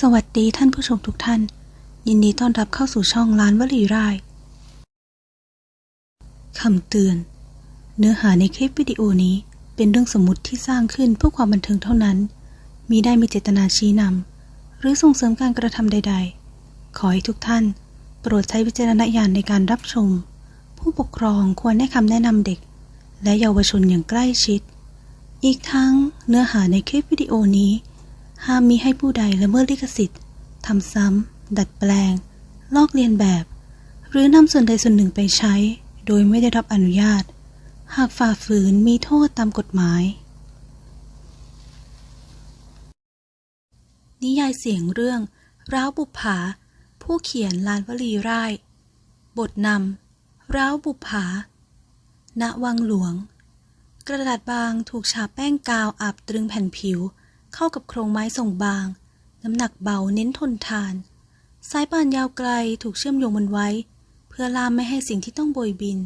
สวัสดีท่านผู้ชมทุกท่าน ยินดีต้อนรับเข้าสู่ช่องล้านวลีร่ายคำเตือน เนื้อหาในคลิปวิดีโอนี้เป็นเรื่องสมมติที่สร้างขึ้นเพื่อความบันเทิงเท่านั้น มีได้มีเจตนาชี้นำหรือส่งเสริมการกระทำใด ๆ ขอให้ทุกท่าน โปรดใช้วิจารณญาณในการรับชม ผู้ปกครองควรให้คำแนะนำเด็ก และเยาวชนอย่างใกล้ชิด อีกทั้งเนื้อหาในคลิปวิดีโอนี้ ห้ามมีให้ผู้ใดละเมิดลิขสิทธิ์ทำซ้ำ ดัดแปลง ลอกเลียนแบบ หรือนำส่วนใดส่วนหนึ่งไปใช้ โดยไม่ได้รับอนุญาต หากฝ่าฝืนมีโทษตามกฎหมาย นิยายเสียงเรื่อง ร้าวบุปผา ผู้เขียนลานวลีไร่ บทนำร้าวบุปผา ณ วังหลวง กระดาษบางถูกฉาบแป้งกาวอาบตรึงแผ่นผิว เข้ากับโครงไม้ส่งบาง น้ำหนักเบาเน้นทนทาน สายป่านยาวไกลถูกเชื่อมโยงมันไว้ เพื่อล่ามไม่ให้สิ่งที่ต้องโบยบิน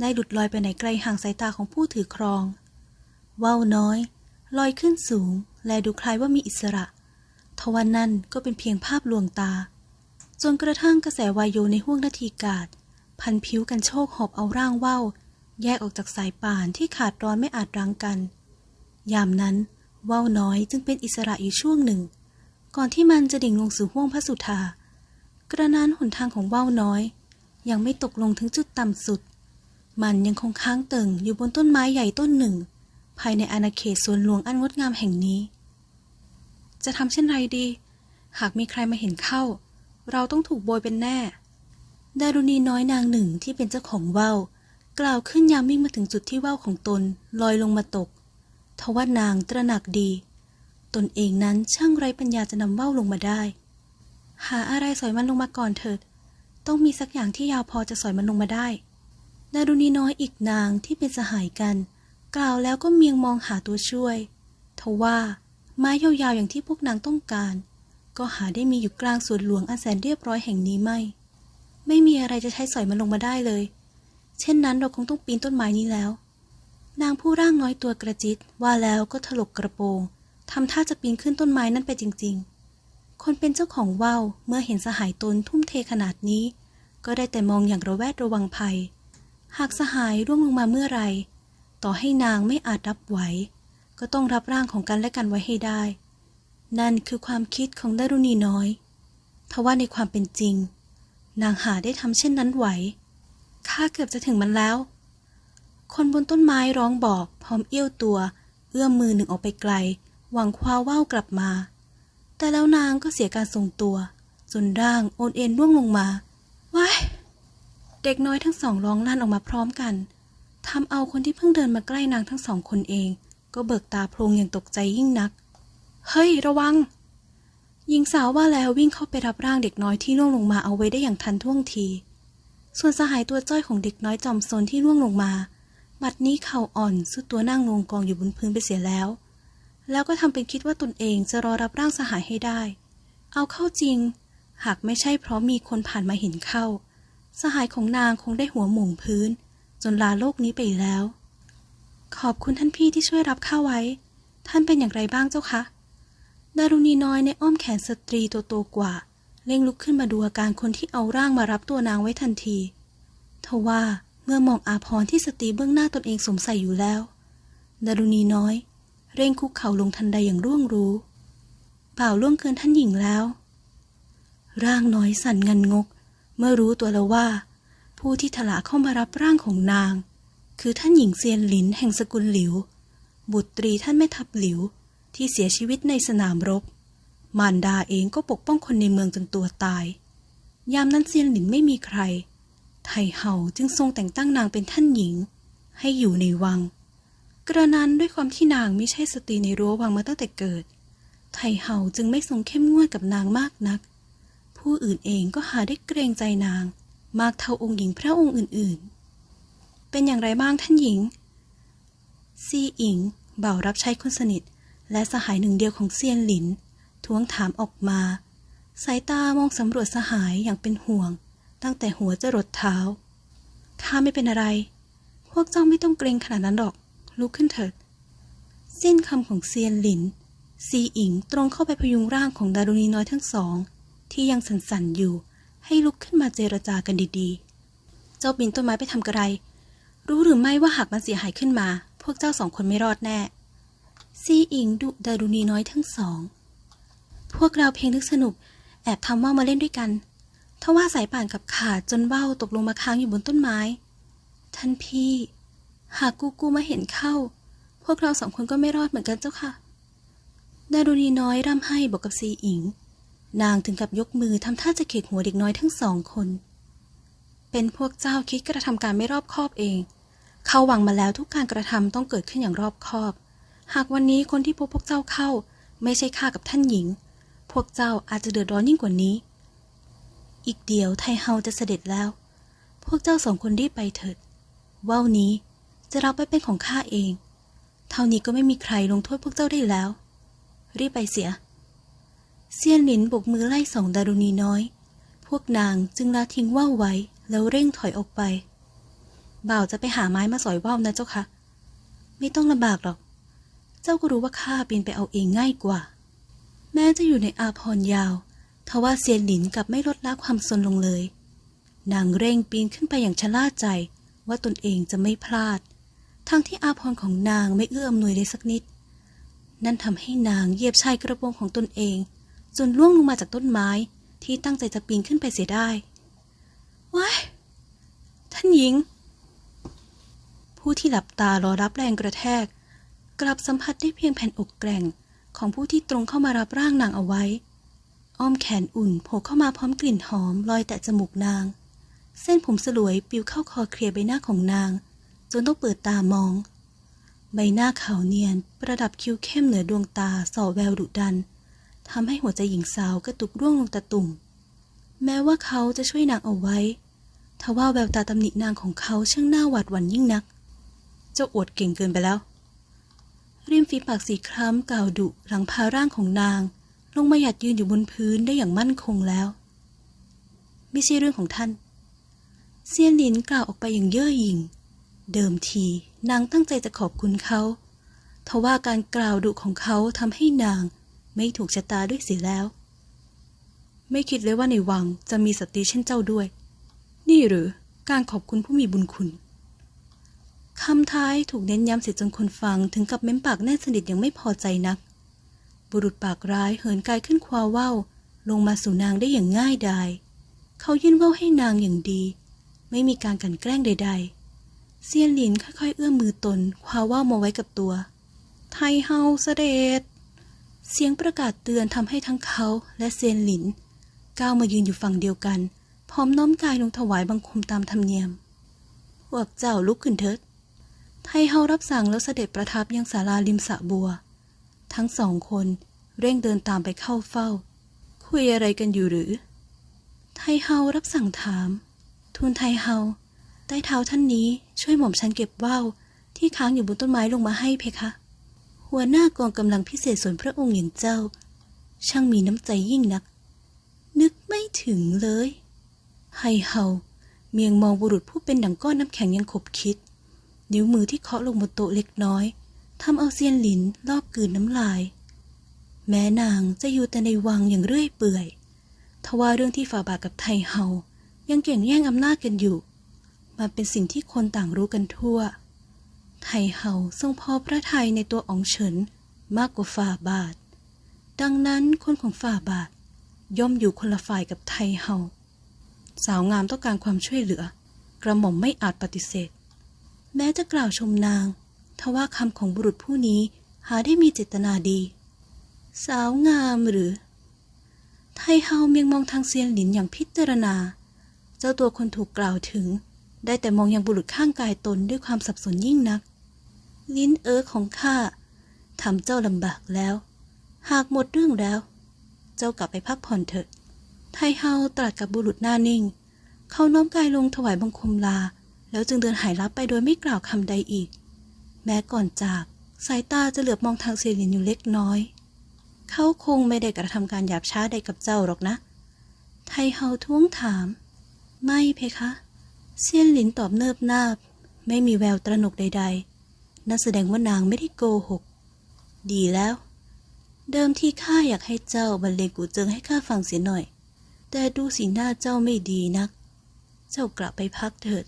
ได้หลุดลอยไปไหนไกลห่างสายตาของผู้ถือครอง ว่าวน้อย ลอยขึ้นสูง และดูคล้ายว่ามีอิสระทว่านั่นก็เป็นเพียงภาพลวงตา จนกระทั่งกระแสวายโยในห้วงนาทีกาดพันผิวกันโชคหอบเอาร่างว่าวแยกออกจากสายป่านที่ขาดร้อนไม่อาจรั้งกัน ยามนั้น ว่าวน้อยจึงเป็นอิสระอยู่ช่วงหนึ่ง ก่อนที่มันจะดิ่งลงสู่ห้วงพระสุธากระนั้นหนทางของว่าวน้อย ยังไม่ตกลงถึงจุดต่ำสุด มันยังคงค้างเติ่งอยู่บนต้นไม้ใหญ่ต้นหนึ่ง ภายในอาณาเขตสวนหลวงอันงดงามแห่งนี้ จะทำเช่นไรดี หากมีใครมาเห็นเข้า เราต้องถูกโบยเป็นแน่ ดารุณีน้อยนางหนึ่งที่เป็นเจ้าของว่าวกล่าวขึ้นยามวิ่งมาถึงจุดที่ว่าวของตนลอยลงมาตก ทว่านางตระหนักดี ตนเองนั้นช่างไร้ปัญญาจะนำว่าวลงมาได้ หาอะไรสอยมันลงมาก่อนเถิด ต้องมีสักอย่างที่ยาวพอจะสอยมันลงมาได้ ดารุณีน้อยอีกนางที่เป็นสหายกัน กล่าวแล้วก็เมียงมองหาตัวช่วยทว่าไม้ยาวๆอย่างที่พวกนางต้องการ ก็หาได้มีอยู่กลางสวนหลวงอันแสนเรียบร้อยแห่งนี้ไม่ ไม่มีอะไรจะใช้สอยมันลงมาได้เลย เช่นนั้นเราคงต้องปีนต้นไม้นี้แล้ว นางผู้ร่างน้อยตัวกระจิตว่าแล้วก็ถลกกระโปรงทำท่าจะปีนขึ้นต้นไม้นั้นไปจริง ๆ คนเป็นเจ้าของว่าวเมื่อเห็นสหายตนทุ่มเทขนาดนี้ ก็ได้แต่มองอย่างระแวดระวังภัย หากสหายร่วงลงมาเมื่อไร ต่อให้นางไม่อาจรับไหว ก็ต้องรับร่างของกันและกันไว้ให้ได้ นั่นคือความคิดของดารุณีน้อยทว่าในความเป็นจริง นางหาได้ทำเช่นนั้นไหวข้าเกือบจะถึงมันแล้ว คนบนต้นไม้ร้องบอก พร้อมเอี้ยวตัว เอื้อมมือหนึ่งออกไปไกล หวังคว้าว่าวกลับมา แต่แล้วนางก็เสียการทรงตัวจนร่างโอนเอ็นร่วงลงมาว้ายเด็กน้อยทั้งสองร้องลั่นออกมาพร้อมกันทำเอาคนที่เพิ่งเดินมาใกล้นางทั้งสองคนเอง ก็เบิกตาโพลงอย่างตกใจยิ่งนัก เฮ้ย ระวัง หญิงสาวว่าแล้ววิ่งเข้าไปรับร่างเด็กน้อยที่ร่วงลงมาเอาไว้ได้อย่างทันท่วงที ส่วนสหายตัวจ้อยของเด็กน้อยจอมซนที่ร่วงลงมา บัดนี้เข่าอ่อนสุดตัวนั่งลงกองอยู่บนพื้นไปเสียแล้ว แล้วก็ทำเป็นคิดว่าตนเองจะรอรับร่างสหายให้ได้ เอาเข้าจริง หากไม่ใช่เพราะมีคนผ่านมาเห็นเข้า สหายของนางคงได้หัวหม่งพื้น จนลาโลกนี้ไปแล้ว ขอบคุณท่านพี่ที่ช่วยรับข้าไว้ ท่านเป็นอย่างไรบ้างเจ้าคะดารุณีน้อยในอ้อมแขนสตรีตัวโตกว่า เร่งลุกขึ้นมาดูอาการคนที่เอาร่างมารับตัวนางไว้ทันทีทว่า เมื่อมองอาพรที่สตรีเบื้องหน้าตนเองสวมใส่อยู่แล้วดารุณีน้อย เร่งคุกเข่าลงทันใดอย่างร่วงรู้เปล่าล่วงเกินท่านหญิงแล้ว ร่างน้อยสั่นงันงก เมื่อรู้ตัวแล้วว่า ผู้ที่ถลาเข้ามารับร่างของนาง คือท่านหญิงเซียนหลินแห่งสกุลหลิว บุตรีท่านแม่ทัพหลิวที่เสียชีวิตในสนามรบ มารดาเองก็ปกป้องคนในเมืองจนตัวตาย ยามนั้นเซียนหลินไม่มีใคร ไทเห่าจึงทรงแต่งตั้งนางเป็นท่านหญิง ให้อยู่ในวัง กระนั้นด้วยความที่นางไม่ใช่สตรีในรั้ววังมาตั้งแต่เกิด ไทเห่าจึงไม่ทรงเข้มงวดกับนางมากนัก ผู้อื่นเองก็หาได้เกรงใจนาง มากเท่าองค์หญิงพระองค์อื่นๆ เป็นอย่างไรบ้างท่านหญิง ซีอิงบ่าวรับใช้คนสนิท และสหายหนึ่งเดียวของเซียนหลิน ทวงถามออกมา สายตามองสำรวจสหายอย่างเป็นห่วง ตั้งแต่หัวจะรดเท้า ข้าไม่เป็นอะไร พวกเจ้าไม่ต้องเกรงขนาดนั้นหรอก ลุกขึ้นเถิด สิ้นคำของเซียนหลิน ซีอิงตรงเข้าไปพยุงร่างของดารุณีน้อยทั้งสอง ที่ยังสั่นๆอยู่ ให้ลุกขึ้นมาเจรจากันดีๆ เจ้าปีนต้นไม้ไปทำกระไร รู้หรือไม่ว่าหากมันเสียหายขึ้นมา พวกเจ้าสองคนไม่รอดแน่ ซีอิงดุดารุณีน้อยทั้งสอง พวกเราเพียงนึกสนุก แอบทำว่ามาเล่นด้วยกัน ทว่าสายป่านกับขาดจนว่าตกลงมาค้างอยู่บนต้นไม้ ท่านพี่ หากกูกูมาเห็นเข้า พวกเราสองคนก็ไม่รอดเหมือนกันเจ้าค่ะ ดารุณีน้อยร่ำไห้บอกกับซีอิง นางถึงกับยกมือทำท่าจะเขกหัวเด็กน้อยทั้งสองคน เป็นพวกเจ้าคิดกระทำการไม่รอบคอบเอง เขาหวังมาแล้วทุกการกระทำต้องเกิดขึ้นอย่างรอบคอบ หากวันนี้คนที่พบพวกเจ้าเข้า ไม่ใช่ข้ากับท่านหญิง พวกเจ้าอาจจะเดือดร้อนยิ่งกว่านี้ อีกเดียวไทเฮาจะเสด็จแล้ว พวกเจ้าสองคนรีบไปเถิด ว่าวนี้จะรับไปเป็นของข้าเอง เท่านี้ก็ไม่มีใครลงโทษพวกเจ้าได้แล้ว รีบไปเสีย เซียนหลินบกมือไล่สองดารุณีน้อย พวกนางจึงละทิ้งว่าวไว้แล้วเร่งถอยออกไป บ่าวจะไปหาไม้มาสอยว่าวนะเจ้าค่ะไม่ต้องลำบากหรอก เจ้าก็รู้ว่าข้าปีนไปเอาเองง่ายกว่า แม้จะอยู่ในอาพรยาว ทว่าเซียนหลินกลับไม่ลดละความสนลงเลย นางเร่งปีนขึ้นไปอย่างชะล่าใจว่าตนเองจะไม่พลาด ทั้งที่อาพรของนางไม่เอื้ออำนวยเลยสักนิด นั่นทำให้นางเหยียบชายกระโปรงของตนเอง จนล่วงลงมาจากต้นไม้ที่ตั้งใจจะปีนขึ้นไปเสียได้ว้ายท่านหญิง ผู้ที่หลับตารอรับแรงกระแทก กลับสัมผัสได้เพียงแผ่นอกแกร่งของผู้ที่ตรงเข้ามารับร่างนางเอาไว้ อ้อมแขนอุ่นโผล่เข้ามาพร้อมกลิ่นหอมลอยแต่จมูกนาง เส้นผมสลวยปิวเข้าคอเคลียร์ใบหน้าของนาง จนต้องเปิดตามอง ใบหน้าขาวเนียน ประดับคิ้วเข้มเหนือดวงตาส่อแววดุดันทำให้หัวใจหญิงสาวกระตุกร่วงลงตะตุ่ม แม้ว่าเขาจะช่วยนางเอาไว้ทว่าแววตาตำหนินางของเขาช่างน่าหวาดหวั่นยิ่งนัก เจ้าอวดเก่งเกินไปแล้วริมฝีปากสีคล้ำกล่าวดุหลังพาร่างของนาง ลงมาหยัดยืนอยู่บนพื้นได้อย่างมั่นคงแล้ว ไม่ใช่เรื่องของท่าน เซียนหลินกล่าวออกไปอย่างเย่อหยิ่ง เดิมทีนางตั้งใจจะขอบคุณเขาทว่าการกล่าวดุของเขาทำให้นางไม่ถูกชะตาด้วยเสียแล้ว ไม่คิดเลยว่าในวังจะมีสตรีเช่นเจ้าด้วย นี่หรือการขอบคุณผู้มีบุญคุณคำท้ายถูกเน้นย้ำเสียจนคนฟังถึงกับเม้มปากแน่นสนิทยังไม่พอใจนัก บุรุษปากร้ายเหินกายขึ้นคว้าว่าวลงมาสู่นางได้อย่างง่ายดาย เขายื่นว่าวให้นางอย่างดี ไม่มีการกันแกล้งใด ๆ เซียนหลินค่อยๆ เอื้อมมือตนคว้าว่าวมาไว้กับตัว ไทเฮาเสด็จ เสียงประกาศเตือนทำให้ทั้งเขาและเซียนหลิน ก้าวมายืนอยู่ฝั่งเดียวกัน พร้อมน้อมกายลงถวายบังคมตามธรรมเนียม พวกเจ้าลุกขึ้นเถิด ไทเฮารับสั่งแล้วเสด็จประทับยังศาลาริมสะบัว ทั้งสองคนเร่งเดินตามไปเข้าเฝ้า คุยอะไรกันอยู่หรือ ไทเฮารับสั่งถาม ทูลไทเฮาใต้เท้าท่านนี้ช่วยหม่อมฉันเก็บว่าวที่ค้างอยู่บนต้นไม้ลงมาให้เพคะ หัวหน้ากองกำลังพิเศษส่วนพระองค์อย่างเจ้า ช่างมีน้ำใจยิ่งนัก นึกไม่ถึงเลยไฮเฮาเมียงมองบุรุษผู้เป็นดังก้อนน้ำแข็งยังขบคิด นิ้วมือที่เคาะลงบนโต๊ะเล็กน้อย ทำเอาเซียนหลินลอบกืนน้ำลาย แม้นางจะอยู่แต่ในวังอย่างเรื่อยเปื่อยทว่าเรื่องที่ฝ่าบาทกับไทเฮายังเก่งแย่งอำนาจกันอยู่ มันเป็นสิ่งที่คนต่างรู้กันทั่ว ไทเฮาทรงพอพระทัยในตัวอองเฉินมากกว่าฝ่าบาท ดังนั้นคนของฝ่าบาท ย่อมอยู่คนละฝ่ายกับไทเฮาสาวงามต้องการความช่วยเหลือ กระหม่อมไม่อาจปฏิเสธ แม้จะกล่าวชมนาง ทว่าคำของบุรุษผู้นี้หาได้มีเจตนาดี สาวงามหรือ ไทเฮาเมียงมองทางเซียนหลินอย่างพิจารณา เจ้าตัวคนถูกกล่าวถึง ได้แต่มองยังบุรุษข้างกายตนด้วยความสับสนยิ่งนัก ลิ้นเอ๋อของข้าทำเจ้าลำบากแล้ว หากหมดเรื่องแล้ว เจ้ากลับไปพักผ่อนเถิดไทเฮาตรัสกับบุรุษหน้านิ่ง เขาน้อมกายลงถวายบังคมลา แล้วจึงเดินหายลับไปโดยไม่กล่าวคำใดอีก แม้ก่อนจากสายตาจะเหลือบมองทางเซลินอยู่เล็กน้อย เขาคงไม่ได้กระทำการหยาบช้าใดกับเจ้าหรอกนะ ไทเฮาท้วงถาม ไม่เพคะ เซียนหลินตอบเนิบนาบ ไม่มีแววตระหนกใด ๆ นั่นแสดงว่านางไม่ได้โกหก ดีแล้ว เดิมที่ข้าอยากให้เจ้าบรรเลงกูเจิงให้ข้าฟังเสียหน่อย แต่ดูสีหน้าเจ้าไม่ดีนัก เจ้ากลับไปพักเถิด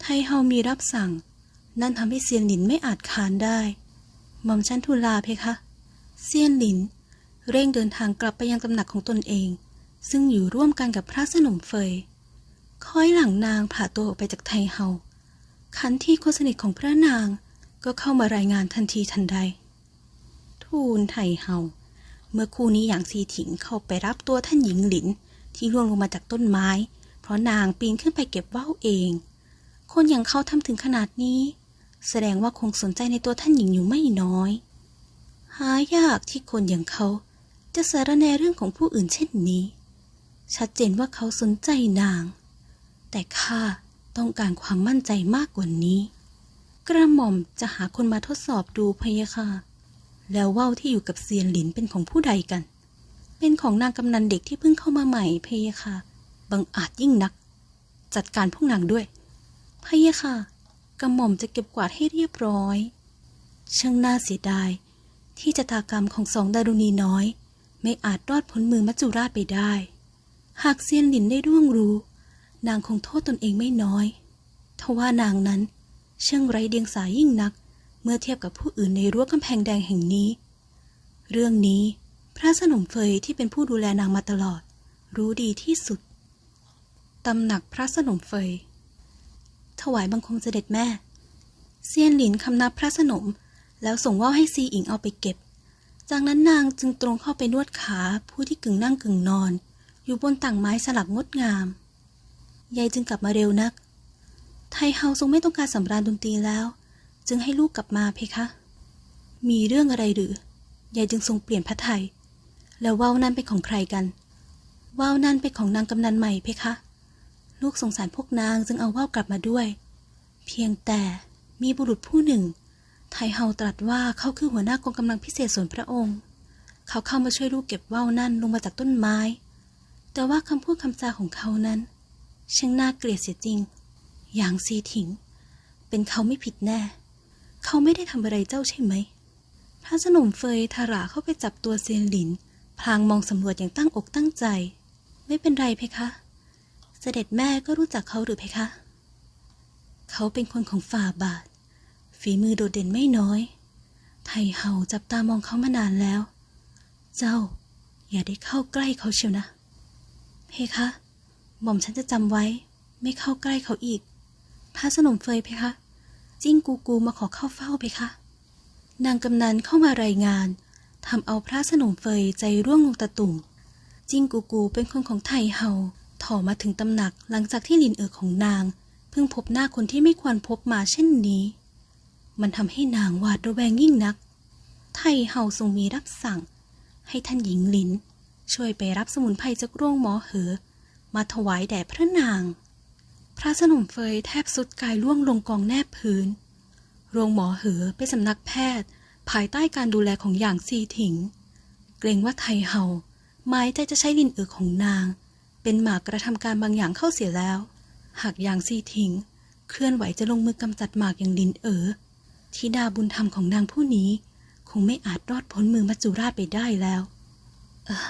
ไทเฮามีรับสั่ง นั่นทำให้เซียนหลินไม่อาจคานได้หม่อมชั้นทูลลาเพคะ เซียนหลิน เร่งเดินทางกลับไปยังตำหนักของตนเอง ซึ่งอยู่ร่วมกันกับพระสนมเฟยคอยหลังนางผ่าตัวออกไปจากไทเฮาขันที่คนสนิทของพระนางก็เข้ามารายงานทันทีทันใด ทูลไทเฮา เมื่อคู่นี้อย่างซีถิงเข้าไปรับตัวท่านหญิงหลินที่ร่วงลงมาจากต้นไม้ เพราะนางปีนขึ้นไปเก็บว่าวเอง คนอย่างเขาทำถึงขนาดนี้ แสดงว่าคงสนใจในตัวท่านหญิงอยู่ไม่น้อย หายากที่คนอย่างเขาจะสารแนเรื่องของผู้อื่นเช่นนี้ ชัดเจนว่าเขาสนใจนาง แต่ข้าต้องการความมั่นใจมากกว่านี้ กระหม่อมจะหาคนมาทดสอบดูพะยะค่ะ แล้วว่าวที่อยู่กับเซียนหลินเป็นของผู้ใดกัน เป็นของนางกำนันเด็กที่เพิ่งเข้ามาใหม่พะยะค่ะ บังอาจยิ่งนัก จัดการพวกนางด้วยพะยะค่ะ กระหม่อมจะเก็บกวาดให้เรียบร้อย ช่างน่าเสียดาย ที่จะตากรรมของสองดารุณีน้อย ไม่อาจรอดพ้นมือมัจจุราชไปได้ หากเซียนหลินได้ร่วงรู้ นางคงโทษตนเองไม่น้อยทว่านางนั้นช่างไร้เดียงสายิ่งนัก เมื่อเทียบกับผู้อื่นในรั้วกำแพงแดงแห่งนี้ เรื่องนี้พระสนมเฟยที่เป็นผู้ดูแลนางมาตลอด รู้ดีที่สุดตำหนักพระสนมเฟย ถวายบังคมเสด็จแม่ เซียนหลินคำนับพระสนม แล้วส่งว่าวให้ซีอิงเอาไปเก็บ จากนั้นนางจึงตรงเข้าไปนวดขาผู้ที่กึ่งนั่งกึ่งนอน อยู่บนต่างไม้สลักงดงาม ยายจึงกลับมาเร็วนัก ไทเฮาทรงไม่ต้องการสำราญดนตรีแล้ว จึงให้ลูกกลับมาเพคะ มีเรื่องอะไรหรือยายจึงทรงเปลี่ยนพระไทย แล้วว่าวนั้นเป็นของใครกัน ว่าวนั้นเป็นของนางกำนันใหม่เพคะ ลูกสงสารพวกนางจึงเอาว่าวกลับมาด้วย เพียงแต่มีบุรุษผู้หนึ่ง ไทเฮาตรัสว่าเขาคือหัวหน้ากองกำลังพิเศษส่วนพระองค์ เขาเข้ามาช่วยลูกเก็บว่าวนั่นลงมาจากต้นไม้ แต่ว่าคำพูดคำจาของเขานั้นช่างน่าเกลียดเสียจริง อย่างซีถิง เป็นเขาไม่ผิดแน่ เขาไม่ได้ทำอะไรเจ้าใช่ไหม พระสนมเฟยทาราเข้าไปจับตัวเซียนหลิน พลางมองสำรวจอย่างตั้งอกตั้งใจ ไม่เป็นไรเพคะ เสด็จแม่ก็รู้จักเขาหรือเพคะ เขาเป็นคนของฝ่าบาท ฝีมือโดดเด่นไม่น้อย ไทเฮาจับตามองเขามานานแล้ว เจ้าอย่าได้เข้าใกล้เขาเชียวนะ เพคะ หม่อมฉันจะจำไว้ ไม่เข้าใกล้เขาอีก พระสนมเฟยเพคะ จิ้งกูกูมาขอเข้าเฝ้าเพคะ นางกำนันเข้ามารายงานทำเอาพระสนมเฟยใจร่วงลงตะตุ่มจิ้งกูกูเป็นคนของไทเฮา ถ่อมาถึงตำหนักหลังจากที่ลินเอ๋อของนาง เพิ่งพบหน้าคนที่ไม่ควรพบมาเช่นนี้ มันทำให้นางหวาดระแวงยิ่งนัก ไทเฮาทรงมีรับสั่ง ให้ท่านหญิงลิน ช่วยไปรับสมุนไพรจากโรงหมอเหอ มาถวายแด่พระนาง พระสนมเฟยแทบสุดกายล่วงลงกองแนบพื้น โรงหมอเหอเป็นสำนักแพทย์ ภายใต้การดูแลของอย่างซีถิง เกรงว่าไทเฮาหมายใจจะใช้ลินเอ๋อของนาง เป็นหมากกระทำการบางอย่างเข้าเสียแล้ว หากอย่างซีถิงเคลื่อนไหวจะลงมือกำจัดหมากอย่างลินเอ๋อธิดาบุญธรรมของนางผู้นี้ คงไม่อาจรอดพ้นมือมัจจุราชไปได้แล้ว เออ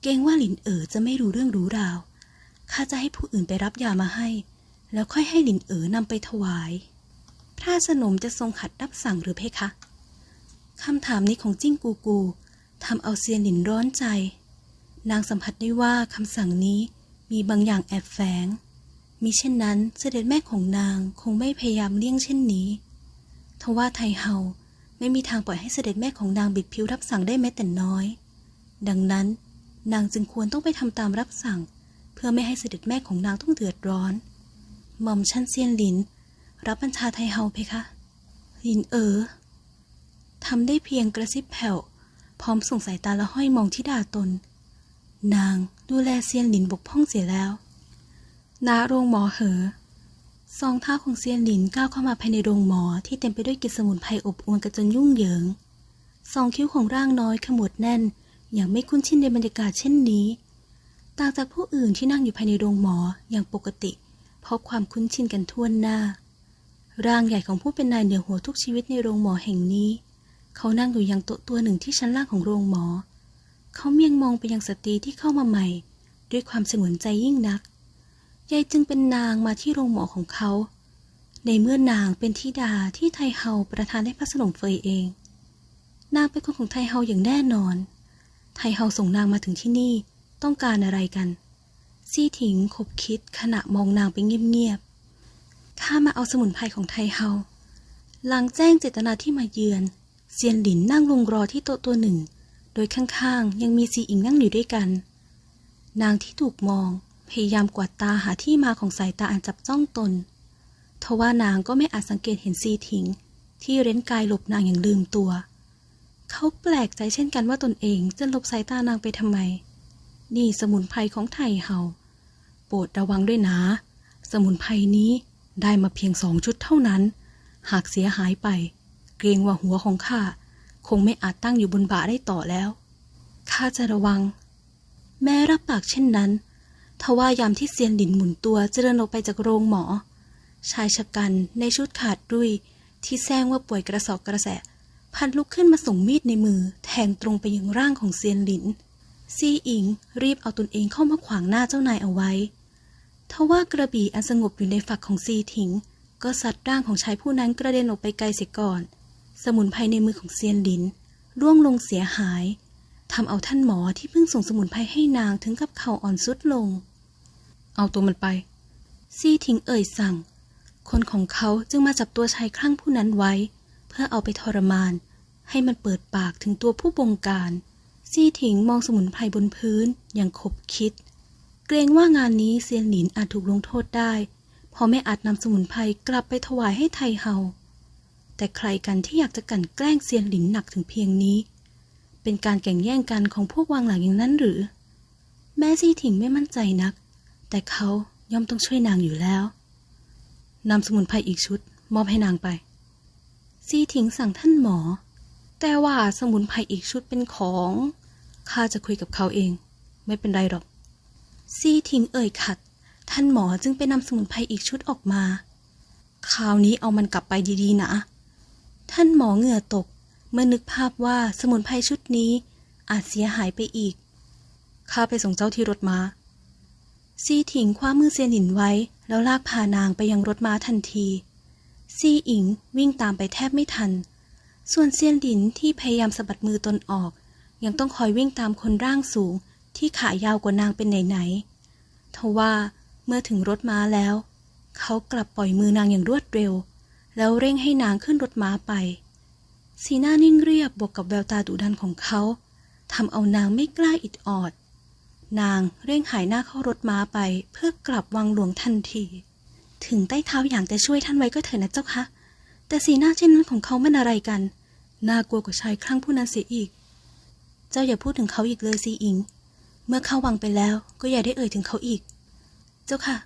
เกรงว่าหลินเอ๋อจะไม่รู้เรื่องรู้ราว ข้าจะให้ผู้อื่นไปรับยามาให้ แล้วค่อยให้หลินเอ๋อนำไปถวาย พระสนมจะทรงขัดรับสั่งหรือเพคะคำถามนี้ของจิ้งกูกูทำเอาเซียนหลินร้อนใจ นางสัมผัสได้ว่าคำสั่งนี้มีบางอย่างแอบแฝง มิเช่นนั้นเสด็จแม่ของนางคงไม่พยายามเลี่ยงเช่นนี้ ทว่าไทเฮาไม่มีทางปล่อยให้เสด็จแม่ของนางบิดผิวรับสั่งได้แม้แต่น้อย ดังนั้น นางจึงควรต้องไปทำตามรับสั่ง เพื่อไม่ให้เสด็จแม่ของนางต้องเดือดร้อน หม่อมชันเซียนหลิน รับบัญชาไทเฮาเพคะหลินเอ๋อทำได้เพียงกระซิบแผ่วพร้อมส่งสายตาละห้อยมองที่ดาตน นางดูแลเซียนหลินบกพร่องเสียแล้วณโรงหมอเหอซองเท้าของเซียนหลินก้าวเข้ามาภายในโรงหมอที่เต็มไปด้วยกลิ่นสมุนไพรอบอวลกันจนยุ่งเหยิงสองคิ้วของร่างน้อยขมวดแน่น อย่างไม่คุ้นชินในบรรยากาศเช่นนี้ ต่างจากผู้อื่นที่นั่งอยู่ภายในโรงหมออย่างปกติ เพราะความคุ้นชินกันทั่วหน้า ร่างใหญ่ของผู้เป็นนายเหนือหัวทุกชีวิตในโรงหมอแห่งนี้ เขานั่งอยู่ยังโต๊ะตัวหนึ่งที่ชั้นล่างของโรงหมอ เขาเมียงมองไปยังสตรีที่เข้ามาใหม่ ด้วยความสงวนใจยิ่งนัก ยายจึงเป็นนางมาที่โรงหมอของเขา ในเมื่อนางเป็นธิดาที่ไทเฮาประทานให้พระสนมเฟยเอง นางเป็นคนของไทเฮาอย่างแน่นอน ไทเฮาส่งนางมาถึงที่นี่ต้องการอะไรกัน ซี่ถิงคบคิดขณะมองนางไปเงียบๆ ข้ามาเอาสมุนไพรของไทเฮาหลังแจ้งเจตนาที่มาเยือนเซียนหลินนั่งลงรอที่โต๊ะตัวหนึ่ง โดยข้างๆ ยังมีซีอิงนั่งอยู่ด้วยกัน นางที่ถูกมอง พยายามกวาดตาหาที่มาของสายตาอันจับจ้องตนทว่านางก็ไม่อาจสังเกตเห็นซีถิง ที่เร้นกายหลบนางอย่างลืมตัว เขาแปลกใจเช่นกันว่าตนเองจะหลบสายตานางไปทำไม นี่สมุนไพรของไทยเฮาโปรดระวังด้วยนะ สมุนไพรนี้ได้มาเพียงสองชุดเท่านั้น หากเสียหายไป เกรงว่าหัวของข้า คงไม่อาจตั้งอยู่บนบ่าได้ต่อแล้ว ข้าจะระวัง แม้รับปากเช่นนั้น ทว่ายามที่เซียนหลินหมุนตัวเจะเดินออกไปจากโรงหมอ ชายชะกันในชุดขาดดุยที่แซงว่าป่วยกระสอบกระแสะพันลุกขึ้นมาส่งมีดในมือ แทงตรงไปยังร่างของเซียนหลิน ซีอิงรีบเอาตนเองเข้ามาขวางหน้าเจ้านายเอาไว้ทว่ากระบี่อันสงบอยู่ในฝักของซีถิง ก็สัดร่างของชายผู้นั้นกระเด็นออกไปไกลเสียก่อน สมุนไพรในมือของเซียนหลิน ร่วงลงเสียหายทำเอาท่านหมอที่เพิ่งส่งสมุนไพรให้นางถึงกับเข่าอ่อนสุดลง เอาตัวมันไป ซีถิงเอ่ยสั่ง คนของเขาจึงมาจับตัวชายคลั่งผู้นั้นไว้ เพื่อเอาไปทรมาน ให้มันเปิดปากถึงตัวผู้บงการ ซี่ถิงมองสมุนไพรบนพื้นอย่างขบคิด เกรงว่างานนี้เซียนหลินอาจถูกลงโทษได้ เพราะไม่อาจนำสมุนไพรกลับไปถวายให้ไทเฮา แต่ใครกันที่อยากจะกลั่นแกล้งเซียนหลินหนักถึงเพียงนี้ เป็นการแข่งแย่งกันของพวกวางหลังอย่างนั้นหรือ แม้ซี่ถิงไม่มั่นใจนัก แต่เขาย่อมต้องช่วยนางอยู่แล้วนำสมุนไพรอีกชุด มอบให้นางไป ซีถิงสั่งท่านหมอ แต่ว่าสมุนไพรอีกชุดเป็นของข้าจะคุยกับเขาเอง ไม่เป็นไรหรอก ซีถิงเอ่ยขัด ท่านหมอจึงไปนำสมุนไพรอีกชุดออกมา คราวนี้เอามันกลับไปดีๆนะ ท่านหมอเหงื่อตก เมื่อนึกภาพว่าสมุนไพรชุดนี้ อาจเสียหายไปอีก ข้าไปส่งเจ้าที่รถม้า ซีถิงคว้ามือเซียนหลินไว้ แล้วลากพานางไปยังรถม้าทันที ซีอิงวิ่งตามไปแทบไม่ทัน ส่วนเซียนหลินที่พยายามสะบัดมือตนออก ยังต้องคอยวิ่งตามคนร่างสูง ที่ขายาวกว่านางเป็นไหนๆทว่าเมื่อถึงรถม้าแล้ว เขากลับปล่อยมือนางอย่างรวดเร็ว แล้วเร่งให้นางขึ้นรถม้าไป สีหน้านิ่งเรียบบวกกับแววตาดุดันของเขาทำเอานางไม่กล้าอิดออด นางเร่งหายหน้าเข้ารถม้าไป เพื่อกลับวังหลวงทันที ถึงใต้เท้าอย่างจะช่วยท่านไว้ก็เถอะนะเจ้าคะ แต่สีหน้าเช่นนั้นของเขามันอะไรกัน น่ากลัวกว่าชายคลั่งผู้นั้นเสียอีก เจ้าอย่าพูดถึงเขาอีกเลยซีอิง เมื่อเข้าวังไปแล้วก็อย่าได้เอ่ยถึงเขาอีก เจ้าค่ะ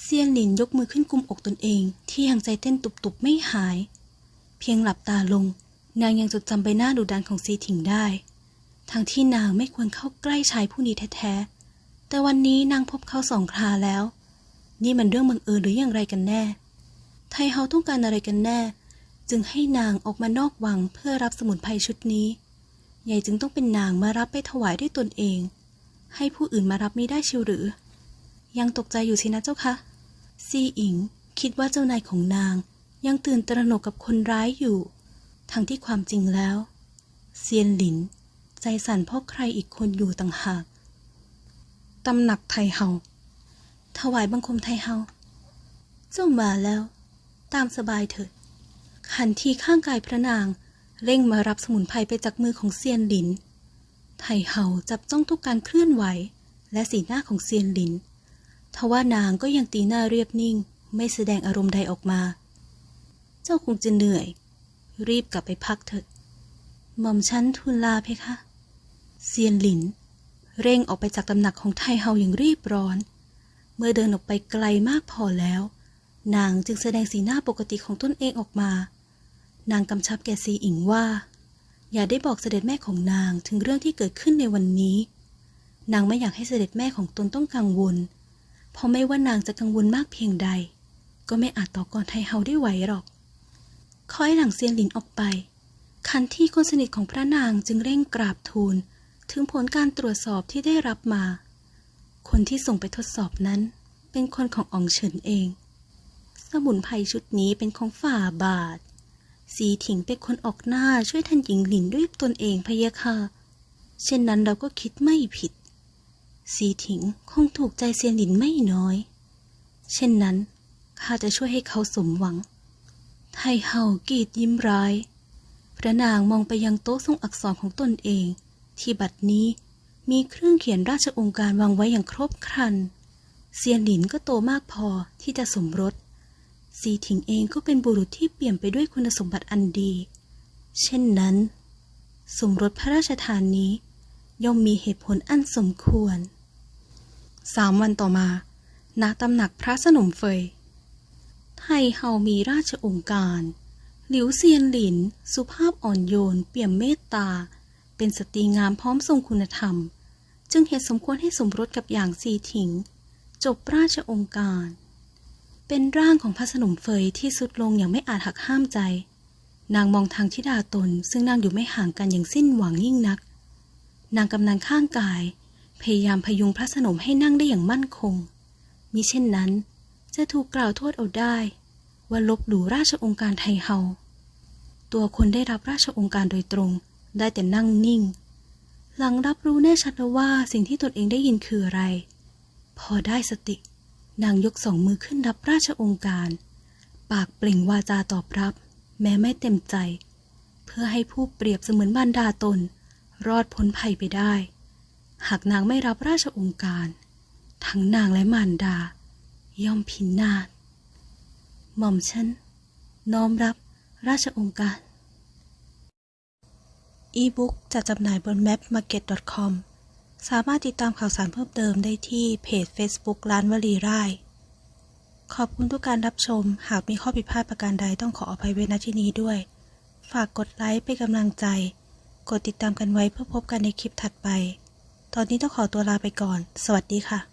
เซียนหลินยกมือขึ้นกุมอกตนเอง ที่ยังใจเต้นตุบๆไม่หาย เพียงหลับตาลง นางยังจดจำใบหน้าดุดันของซีถิงได้ ทั้งที่นางไม่ควรเข้าใกล้ชายผู้นี้แท้ๆ แต่วันนี้นางพบเขาสองคราแล้ว นี่มันเรื่องบังเอิญหรืออย่างไรกันแน่ ไทเฮาต้องการอะไรกันแน่ จึงให้นางออกมานอกวังเพื่อรับสมุนไพรชุดนี้ ใหญ่จึงต้องเป็นนางมารับไปถวายด้วยตนเอง ให้ผู้อื่นมารับไม่ได้เชียวหรือ ยังตกใจอยู่สินะเจ้าคะซีอิง คิดว่าเจ้านายของนางยังตื่นตระหนกกับคนร้ายอยู่ ทั้งที่ความจริงแล้ว เซียนหลิน ใจสั่นเพราะใครอีกคนอยู่ต่างหาก ตำหนักไทเฮา ถวายบังคมไทเฮา เจ้ามาแล้ว ตามสบายเถิดหันทีข้างกายพระนาง เร่งมารับสมุนไพรไปจากมือของเซียนหลิน ไทเฮาจับจ้องทุกการเคลื่อนไหว และสีหน้าของเซียนหลิน ทว่านางก็ยังตีหน้าเรียบนิ่ง ไม่แสดงอารมณ์ใดออกมา เจ้าคงจะเหนื่อย รีบกลับไปพักเถิดหม่อมชั้นทูลลาเพคะเซียนหลิน เร่งออกไปจากตำหนักของไทเฮาอย่างรีบร้อน เมื่อเดินออกไปไกลมากพอแล้ว นางจึงแสดงสีหน้าปกติของตนเองออกมา นางกำชับแกซีอิงว่า อย่าได้บอกเสด็จแม่ของนางถึงเรื่องที่เกิดขึ้นในวันนี้ นางไม่อยากให้เสด็จแม่ของตนต้องกังวล เพราะไม่ว่านางจะกังวลมากเพียงใด ก็ไม่อาจต่อกรไทเฮาได้ไหวหรอกคอยหลังเซียนหลินออกไป คันที่คนสนิทของพระนางจึงเร่งกราบทูล ถึงผลการตรวจสอบที่ได้รับมา คนที่ส่งไปทดสอบนั้น เป็นคนของอองเฉินเอง สมุนไพรชุดนี้เป็นของฝ่าบาท สีถิงเป็นคนออกหน้าช่วยท่านหญิงหลินด้วยตนเองพะยะค่ะ เช่นนั้นเราก็คิดไม่ผิด สีถิงคงถูกใจเซียนหลินไม่น้อย เช่นนั้น ข้าจะช่วยให้เขาสมหวัง ไทเฮากรีดยิ้มร้าย พระนางมองไปยังโต๊ะทรงอักษรของตนเอง ที่บัดนี้มีเครื่องเขียนราชองค์การวางไว้อย่างครบครัน เซียนหลินก็โตมากพอที่จะสมรสซีถิงเองก็เป็นบุรุษที่เปี่ยมไปด้วยคุณสมบัติอันดี เช่นนั้น สมรสพระราชทานนี้ ย่อมมีเหตุผลอันสมควร สามวันต่อมา ณตำหนักพระสนมเฟย ไทเฮามีราชองค์การ หลิวเซียนหลิน สุภาพอ่อนโยน เปี่ยมเมตตา เป็นสตรีงามพร้อมทรงคุณธรรม จึงเหตุสมควรให้สมรสกับอย่างซีถิง จบราชองค์การ เป็นร่างของพระสนมเฟยที่สุดลงอย่างไม่อาจหักห้ามใจ นางมองทางทิดาตน ซึ่งนั่งอยู่ไม่ห่างกันอย่างสิ้นหวังยิ่งนัก นางกำลังข้างกาย พยายามพยุงพระสนมให้นั่งได้อย่างมั่นคงมิเช่นนั้น จะถูกกล่าวโทษเอาได้ ว่าลบหลู่ราชองค์การไทเฮา ตัวคนได้รับราชองค์การโดยตรง ได้แต่นั่งนิ่ง หลังรับรู้แน่ชัดแล้วว่าสิ่งที่ตนเองได้ยินคืออะไร พอได้สติ นางยกสองมือขึ้นรับราชองค์การ ปากเปล่งวาจาตอบรับ แม้ไม่เต็มใจ เพื่อให้ผู้เปรียบเสมือนบรรดาตน รอดพ้นภัยไปได้ หากนางไม่รับราชองค์การ ทั้งนางและมารดา ย่อมพินาศหม่อมฉันน้อมรับราชองค์การ อีบุ๊กจะจำหน่ายบน mapmarket.com สามารถติดตามข่าวสารเพิ่มเติมได้ที่เพจ Facebook ร้านวลีร่ายขอบคุณทุกการรับชม หากมีข้อผิดพลาดประการใดต้องขออภัยไว้ณที่นี้ด้วย ฝากกดไลค์เป็นกำลังใจ กดติดตามกันไว้เพื่อพบกันในคลิปถัดไป ตอนนี้ต้องขอตัวลาไปก่อน สวัสดีค่ะ